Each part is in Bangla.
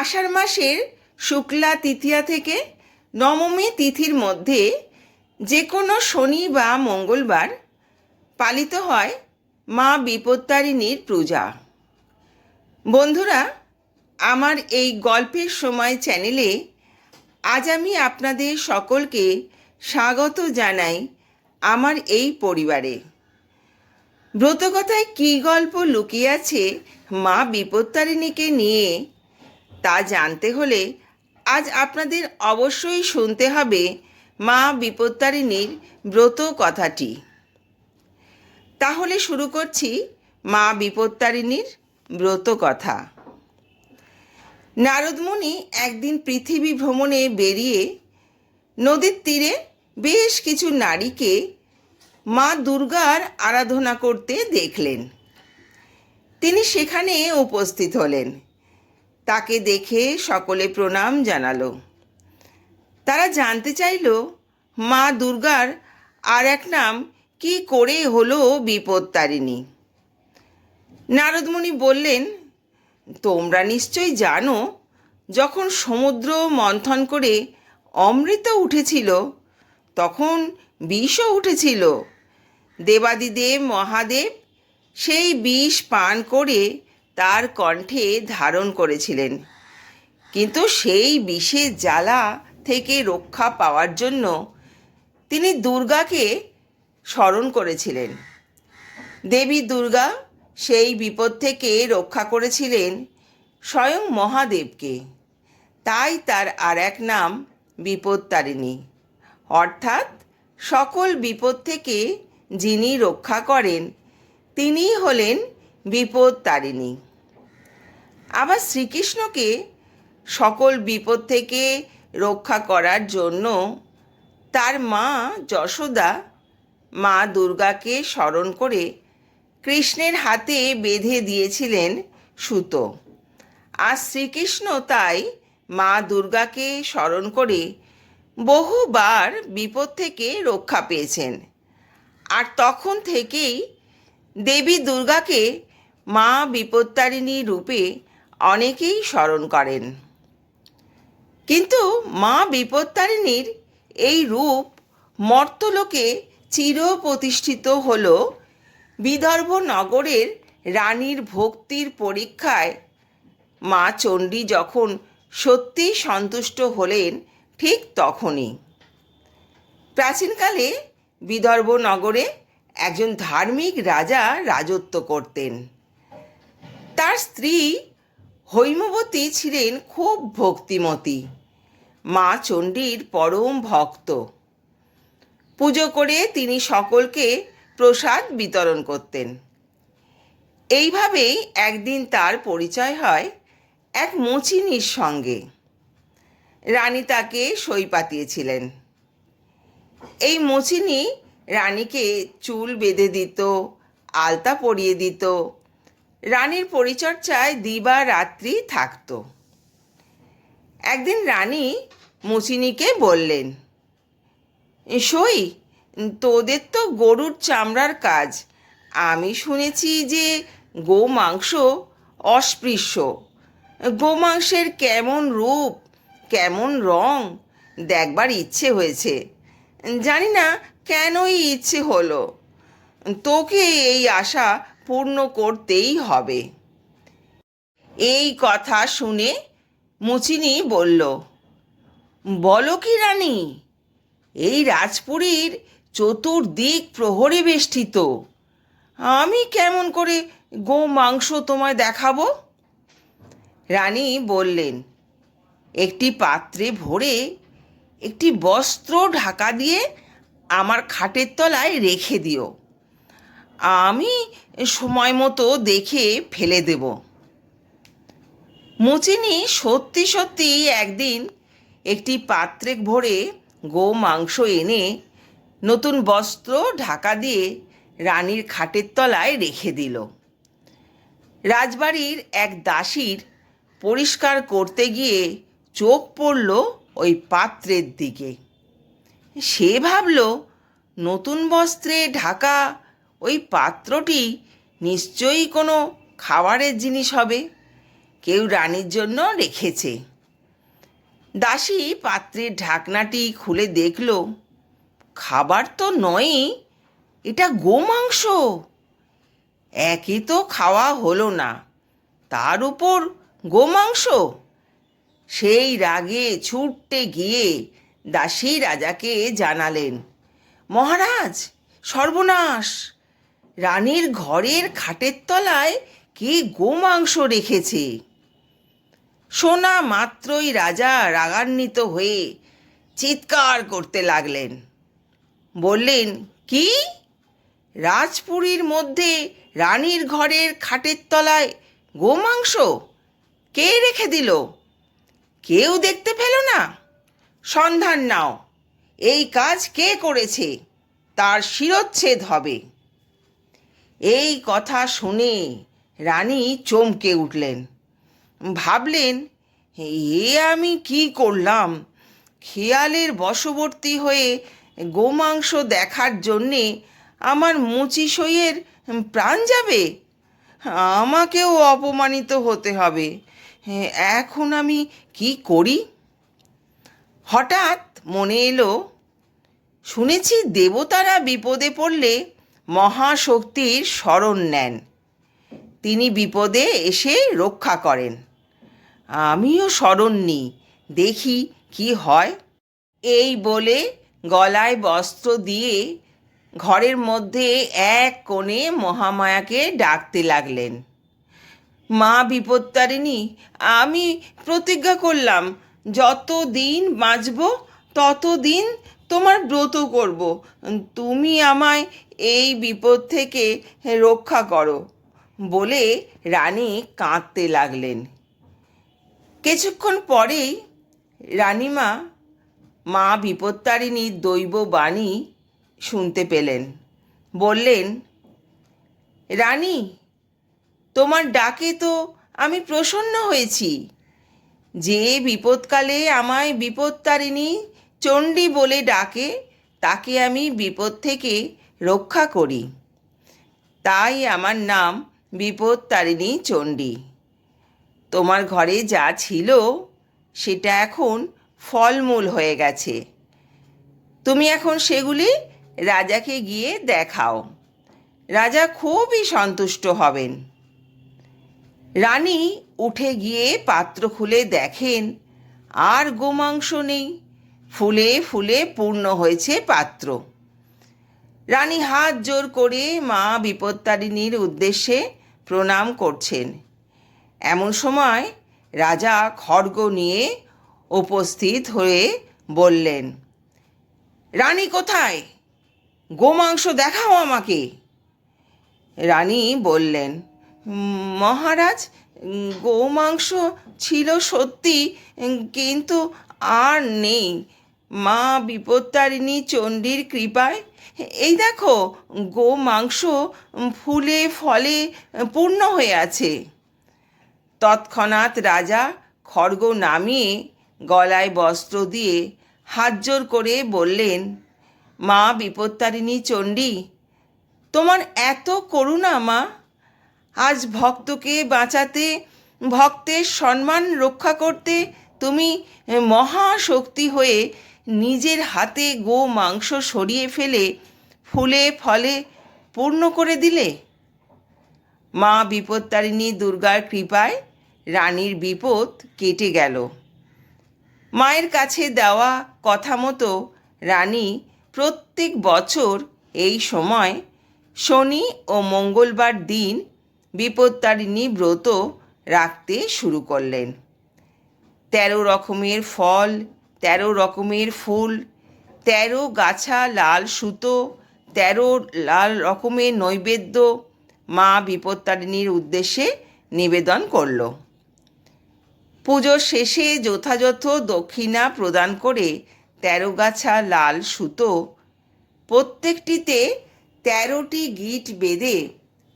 আষাঢ় মাসের শুক্লা তৃতীয়া থেকে নবমী তিথির মধ্যে যে কোনো শনি বা মঙ্গলবার পালিত হয় মা বিপত্তারিণীর পূজা। বন্ধুরা, আমার এই গল্পের সময় চ্যানেলে আজ আমি আপনাদের সকলকে স্বাগত জানাই আমার এই পরিবারে। ব্রতকথায় কী গল্প লুকিয়ে আছে মা বিপত্তারিণীকে নিয়ে তা জানতে হলে আজ আপনাদের অবশ্যই শুনতে হবে মা বিপত্তারিণীর ব্রত কথাটি। তাহলে শুরু করছি মা বিপত্তারিণীর ব্রত কথা। নারদমুনি একদিন পৃথিবী ভ্রমণে বেরিয়ে নদীর তীরে বেশ কিছু নারীকে মা দুর্গার আরাধনা করতে দেখলেন। তিনি সেখানে উপস্থিত হলেন। তাকে দেখে সকলে প্রণাম জানালো। তারা জানতে চাইল, মা দুর্গার আর এক নাম কি করে হলো বিপত্তারিণী নারদমণি বললেন, তোমরা নিশ্চয়ই জানো, যখন সমুদ্র মন্থন করে অমৃত উঠেছিল, তখন বিষও উঠেছিল। দেবাদিদেব মহাদেব সেই বিষ পান করে তার কণ্ঠে ধারণ করেছিলেন। কিন্তু সেই বিষের জ্বালা থেকে রক্ষা পাওয়ার জন্য তিনি দুর্গাকে স্মরণ করেছিলেন। দেবী দুর্গা সেই বিপদ থেকে রক্ষা করেছিলেন স্বয়ং মহাদেবকে। তাই তার আর এক নাম বিপত্তারিণী। অর্থাৎ সকল বিপদ থেকে যিনি রক্ষা করেন, তিনিই হলেন বিপত্তারিণী। আবার শ্রীকৃষ্ণকে সকল বিপদ থেকে রক্ষা করার জন্য তার মা যশোদা, মা দুর্গাকে স্মরণ করে কৃষ্ণের হাতে বেঁধে দিয়েছিলেন সুতো। আর শ্রীকৃষ্ণ তাই মা দুর্গাকে স্মরণ করে বহুবার বিপদ থেকে রক্ষা পেয়েছেন। আর তখন থেকেই দেবী দুর্গাকে মা বিপত্তারিণী রূপে অনেকেই স্মরণ করেন। কিন্তু মা বিপত্তারিণীর এই রূপ মর্তলোকে চির প্রতিষ্ঠিত হল। বিদর্ভ নগরের রানীর ভক্তির পরীক্ষায় মা চণ্ডী যখন সত্যি সন্তুষ্ট হলেন, ঠিক তখনই। প্রাচীনকালে বিদর্ভ নগরে একজন ধার্মিক রাজা রাজত্ব করতেন। তার স্ত্রী হৈমবতী ছিলেন খুব ভক্তিমতী। মা চণ্ডীর পরম ভক্ত। পুজো করে তিনি সকলকে প্রসাদ বিতরণ করতেন। এইভাবেই একদিন তার পরিচয় হয় এক মুচিনির সঙ্গে। রানী তাকে সই পাতিয়েছিলেন। এই মুচিনি রানীকে চুল বেঁধে দিত, আলতা পরিয়ে দিত রানীর পরিচর্যায় দিবা রাত্রি থাকতো। একদিন রানী মুচিনিকে বললেন সই তোদের তো গরুর চামড়ার কাজ। আমি শুনেছি যে গো মাংস অস্পৃশ্য। গোমাংসের কেমন রূপ, কেমন রং, দেখবার ইচ্ছে হয়েছে। জানি না কেনই ইচ্ছে হলো। তোকে এই আশা পূর্ণ করতেই হবে। এই কথা শুনে মুচিনি বলল, বলো কি রানী, এই রাজপুরীর চতুর্দিক প্রহরে বেষ্টিত। আমি কেমন করে গো মাংস তোমায় দেখাবো? রানী বললেন, একটি পাত্রে ভরে একটি বস্ত্র ঢাকা দিয়ে আমার খাটের তলায় রেখে দিও। আমি সময় মতো দেখে ফেলে দেব। মুচিনি সত্যি সত্যি একদিন একটি পাত্রে ভরে গো মাংস এনে নতুন বস্ত্র ঢাকা দিয়ে রানীর খাটের তলায় রেখে দিল। রাজবাড়ির এক দাসীর পরিষ্কার করতে গিয়ে চোখ পড়ল ওই পাত্রের দিকে। সে ভাবল, নতুন বস্ত্রে ঢাকা ওই পাত্রটি নিশ্চয়ই কোনো খাবারের জিনিস হবে। কেউ রানীর জন্য রেখেছে। দাসী পাত্রের ঢাকনাটি খুলে দেখল, খাবার তো নয়ই এটা গোমাংস। একই তো খাওয়া হলো না, তার উপর গোমাংস। সেই রাগে ছুটতে গিয়ে দাসী রাজাকে জানালেন, মহারাজ, সর্বনাশ! রানীর ঘরের খাটের তলায় কে গোমাংস রেখেছে? শোনা মাত্রই রাজা রাগান্বিত হয়ে চিৎকার করতে লাগলেন। বললেন, কি? রাজপুরীর মধ্যে রানীর ঘরের খাটের তলায় গোমাংস? কে রেখে দিল? কেউ দেখতে পেল না? সন্ধান নাও, এই কাজ কে করেছে? তার শিরচ্ছেদ হবে। এই কথা শুনে রানী চমকে উঠলেন। ভাবলেন, এ আমি কি করলাম? খেয়ালের বশবর্তী হয়ে গোমাংস দেখার জন্যে আমার মুচি সইয়ের প্রাণ যাবে? আমাকেও অপমানিত হতে হবে। এখন আমি কি করি? হঠাৎ মনে এলো, শুনেছি দেবতারা বিপদে পড়লে মহাশক্তির শরণ নেন। তিনি বিপদে এসে রক্ষা করেন। আমিও শরণ নিই, দেখি কি হয়। এই বলে গলায় বস্ত্র দিয়ে ঘরের মধ্যে এক কোণে মহামায়াকে ডাকতে লাগলেন। মা বিপত্তারিণী, আমি প্রতিজ্ঞা করলাম যত দিন বাঁচব তত দিন তোমার ব্রত করব। তুমি আমায় এই বিপদ থেকে রক্ষা করো বলে রানী কাঁদতে লাগলেন। কিছুক্ষণ পরেই রানীমা মা বিপত্তারিণীর দৈব বাণী শুনতে পেলেন। বললেন, রানী, তোমার ডাকে তো আমি প্রসন্ন হয়েছি। যে বিপদকালে আমায় বিপত্তারিণী চণ্ডী বলে ডাকে, তাকে আমি বিপদ থেকে রক্ষা করি। তাই আমার নাম বিপত্তারিণী চণ্ডী। তোমার ঘরে যা ছিল, সেটা এখন ফলমূল হয়ে গেছে। তুমি এখন সেগুলি রাজাকে গিয়ে দেখাও। রাজা খুবই সন্তুষ্ট হবেন। রানী উঠে গিয়ে পাত্র খুলে দেখেন, আর গোমাংস নেই। ফুলে ফুলে পূর্ণ হয়েছে পাত্র। রানী হাত জোর করে মা বিপত্তারিণীর উদ্দেশ্যে প্রণাম করছেন। এমন সময় রাজা খড়গ নিয়ে উপস্থিত হয়ে বললেন, রানী কোথায়? গোমাংস দেখাও আমাকে। রানী বললেন, মহারাজ, গোমাংস ছিল সত্যি, কিন্তু আর নেই। মা বিপত্তারিণী চণ্ডীর কৃপায়। এই দেখো, গো মাংস ফুলে ফলে পূর্ণ হয়ে আছে। তৎক্ষণাৎ রাজা খড়গ নামিয়ে গলায় বস্ত্র দিয়ে হাত জোর করে বললেন, মা বিপত্তারিণী চণ্ডী, তোমার এত করুণা মা। আজ ভক্তকে বাঁচাতে, ভক্তের সম্মান রক্ষা করতে তুমি মহাশক্তি হয়ে নিজের হাতে গো মাংস সরিয়ে ফেলে, ফুলে ফলে পূর্ণ করে দিলে? মা বিপত্তারিণী দুর্গার কৃপায় রানীর বিপদ কেটে গেল। মায়ের কাছে দেওয়া কথা মতো রানী প্রত্যেক বছর এই সময় শনি ও মঙ্গলবার দিন বিপত্তারিণী ব্রত রাখতে শুরু করলেন। তেরো রকমের ফল তেরো রকমের ফুল, তেরো গাছা লাল সুতো, তেরো লাল রকমের নৈবেদ্য মা বিপত্তারিণীর উদ্দেশ্যে নিবেদন করল। পুজোর শেষে যথাযথ দক্ষিণা প্রদান করে তেরো গাছা লাল সুতো, প্রত্যেকটিতে তেরোটি গিট বেঁধে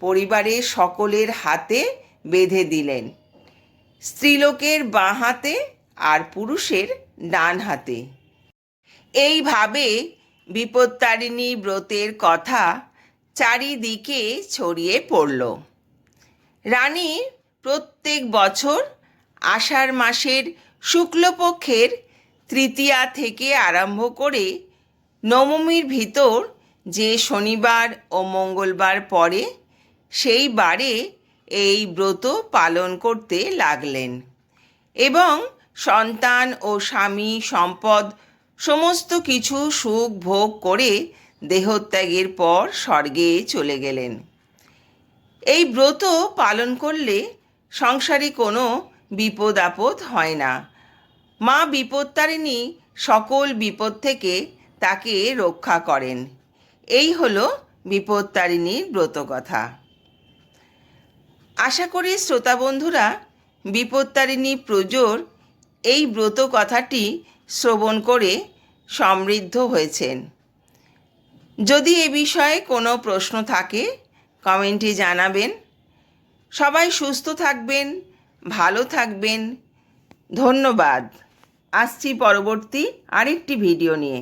পরিবারের সকলের হাতে বেঁধে দিলেন। স্ত্রীলোকের বাঁ হাতে আর পুরুষের ডান হাতে। এইভাবে বিপত্তারিণী ব্রতের কথা চারিদিকে ছড়িয়ে পড়ল। রানী প্রত্যেক বছর আষাঢ় মাসের শুক্লপক্ষের তৃতীয়া থেকে আরম্ভ করে নবমীর ভিতর যে শনিবার ও মঙ্গলবার পরে সেই বারে এই ব্রত পালন করতে লাগলেন। এবং সন্তান ও স্বামী সম্পদ সমস্ত কিছু সুখ ভোগ করে দেহত্যাগের পর স্বর্গে চলে গেলেন। এই ব্রত পালন করলে সংসারে কোনো বিপদ আপদ হয় না। মা বিপত্তারিণী সকল বিপদ থেকে তাকে রক্ষা করেন। এই হলো বিপত্তারিণীর ব্রতকথা আশা করি শ্রোতা বন্ধুরা, বিপত্তারিণী প্রজোর এই ব্রত কথাটি শ্রবণ করে সমৃদ্ধ হয়েছেন। যদি এ বিষয়ে কোনো প্রশ্ন থাকে, কমেন্টে জানাবেন। সবাই সুস্থ থাকবেন, ভালো থাকবেন। ধন্যবাদ। আসছি পরবর্তী আরেকটি ভিডিও নিয়ে।